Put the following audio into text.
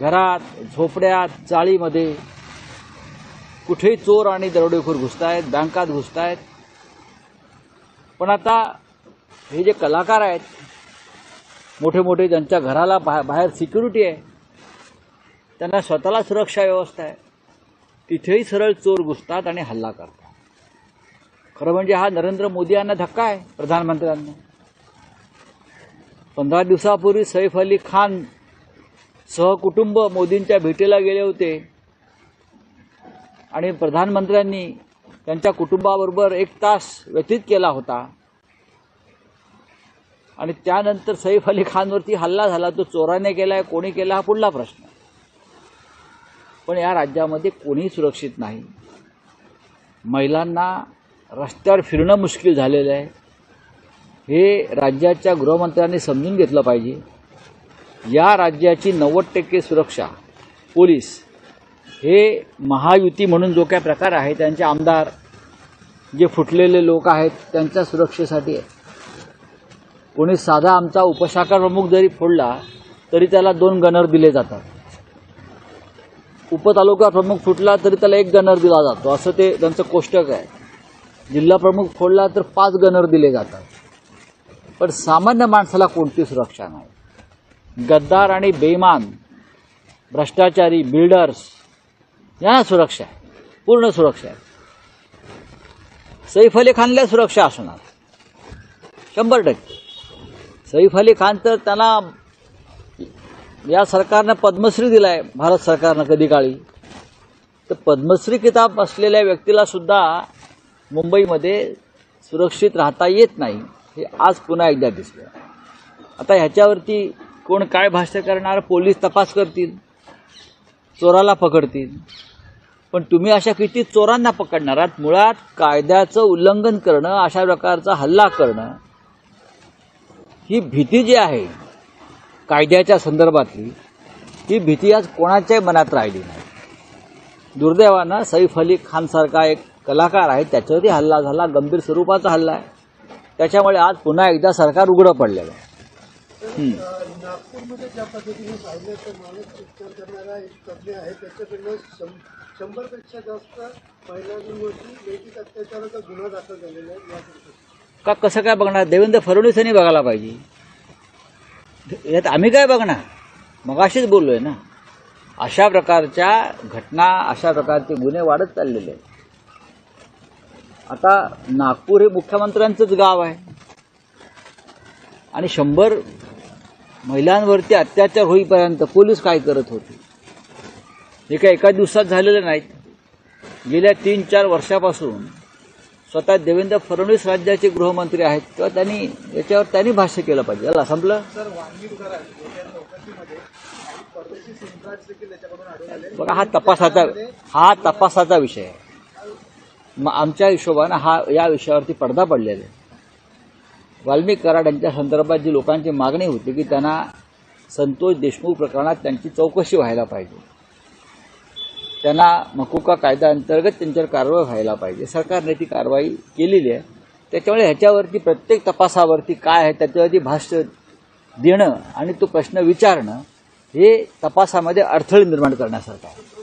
घरात झोपड्यात चाळीमध्ये. कुठेही चोर आणि दरोडेखोर घुसतायत बँकात घुसतायत. पण आता हे जे कलाकार आहेत मोठे मोठे ज्यांच्या घराला बा बाहेर सिक्युरिटी आहे त्यांना स्वतःला सुरक्षा व्यवस्था आहे. तिथेही सरळ चोर घुसतात आणि हल्ला करतात. खरं म्हणजे हा नरेंद्र मोदी यांना धक्का आहे प्रधानमंत्र्यांना. पंधरा दिवसापूर्वी सैफ अली खान सहकुटुंब मोदींच्या भेटीला गेले होते. आणि प्रधानमंत्र्यांनी त्यांच्या कुटुंबाबरोबर एक तास व्यतीत केला होता. आणि त्यानंतर सैफ अली खानवरती हल्ला झाला. तो चोराने केलाय कोणी केला हा पुढला प्रश्न. पण या राज्यामध्ये कोणीही सुरक्षित नाही. महिलांना रस्त्यावर फिरणं मुश्किल झालेलं आहे. हे राज्याच्या गृहमंत्र्यांनी समजून घेतलं पाहिजे. या राज्याची नव्वद टक्के सुरक्षा पोलीस हे महायुती म्हणून जो काय प्रकार आहे त्यांचे आमदार जे फुटलेले लोक आहेत त्यांच्या सुरक्षेसाठी आहे. कोणी साधा आमचा उपशाखा प्रमुख जरी फोडला तरी त्याला दोन गनर दिले जातात. उपतालुका प्रमुख फुटला तरी त्याला एक गनर दिला जातो. असं ते त्यांचं कोष्टक आहे. जिल्हा प्रमुख फोडला तर पाच गनर दिले जातात. पण सामान्य माणसाला कोणती सुरक्षा नाही? गद्दार आणि बेमान भ्रष्टाचारी बिल्डर्स यांना सुरक्षा आहे पूर्ण सुरक्षा आहे. सैफ अली खानला सुरक्षा असणार. शंभर टक्के. सैफ अली खान तर त्यांना या सरकारनं पद्मश्री दिलाय भारत सरकारनं कधी काळी. तर पद्मश्री किताब असलेल्या व्यक्तीला सुद्धा मुंबईमध्ये सुरक्षित राहता येत नाही हे आज पुन्हा एकदा दिसलं आता ह्याच्यावरती कोण काय भाष्य करणार पोलीस तपास करतील चोराला पकडतील. पण तुम्ही अशा किती चोरांना पकडणार आहात? मुळात कायद्याचं उल्लंघन करणं अशा प्रकारचा हल्ला करणं ही भीती जी आहे कायद्याच्या संदर्भातली ही भीती आज कोणाच्याही मनात राहिली नाही. दुर्दैवानं सैफ अली खानसारखा एक कलाकार आहे त्याच्यावरती हल्ला झाला गंभीर स्वरूपाचा हल्ला आहे. त्याच्यामुळे आज पुन्हा एकदा सरकार उघडं पडलेलं आहे. नागपूरमध्ये ज्या पद्धतीने पाहिलं तर माणूस उपचार करणारा एक तज्ज्ञ आहे. त्याच्याकडनं शं- शंभरपेक्षा जास्त महिलांवरती लैंगिक अत्याचाराचा गुन्हा दाखल झालेला आहे. यासाठी का कसं काय बघणार? देवेंद्र फडणवीस यांनी बघायला पाहिजे. यात आम्ही काय बघणार? मगाशीच बोललोय ना. अशा प्रकारच्या घटना अशा प्रकारचे गुन्हे वाढत चाललेले आहेत. आता नागपूर हे मुख्यमंत्र्यांचंच गाव आहे. आणि शंभर महिलांवरती अत्याचार होईपर्यंत पोलीस काय करत होते? हे काय एका दिवसात झालेलं नाहीत. गेल्या तीन चार वर्षापासून स्वतः देवेंद्र फडणवीस राज्याचे गृहमंत्री आहेत. किंवा त्यांनी याच्यावर त्यांनी भाष्य केलं पाहिजे. याला संपलं? बघा हा तपासाचा हा तपासाचा विषय आहे. मग आमच्या हिशोबानं हा या विषयावरती पडदा पडलेला आहे. वाल्मिक कराड यांच्या संदर्भात जी लोकांची मागणी होती की त्यांना संतोष देशमुख प्रकरणात त्यांची चौकशी व्हायला पाहिजे. त्यांना मकुका कायद्याअंतर्गत त्यांच्यावर कारवाई व्हायला पाहिजे. सरकारने ती कारवाई केलेली आहे. त्याच्यामुळे ह्याच्यावरती प्रत्येक तपासावरती काय आहे त्याच्यावरती भाष्य देणं आणि तो प्रश्न विचारणं हे तपासामध्ये अडथळे निर्माण करण्यासारखं आहे.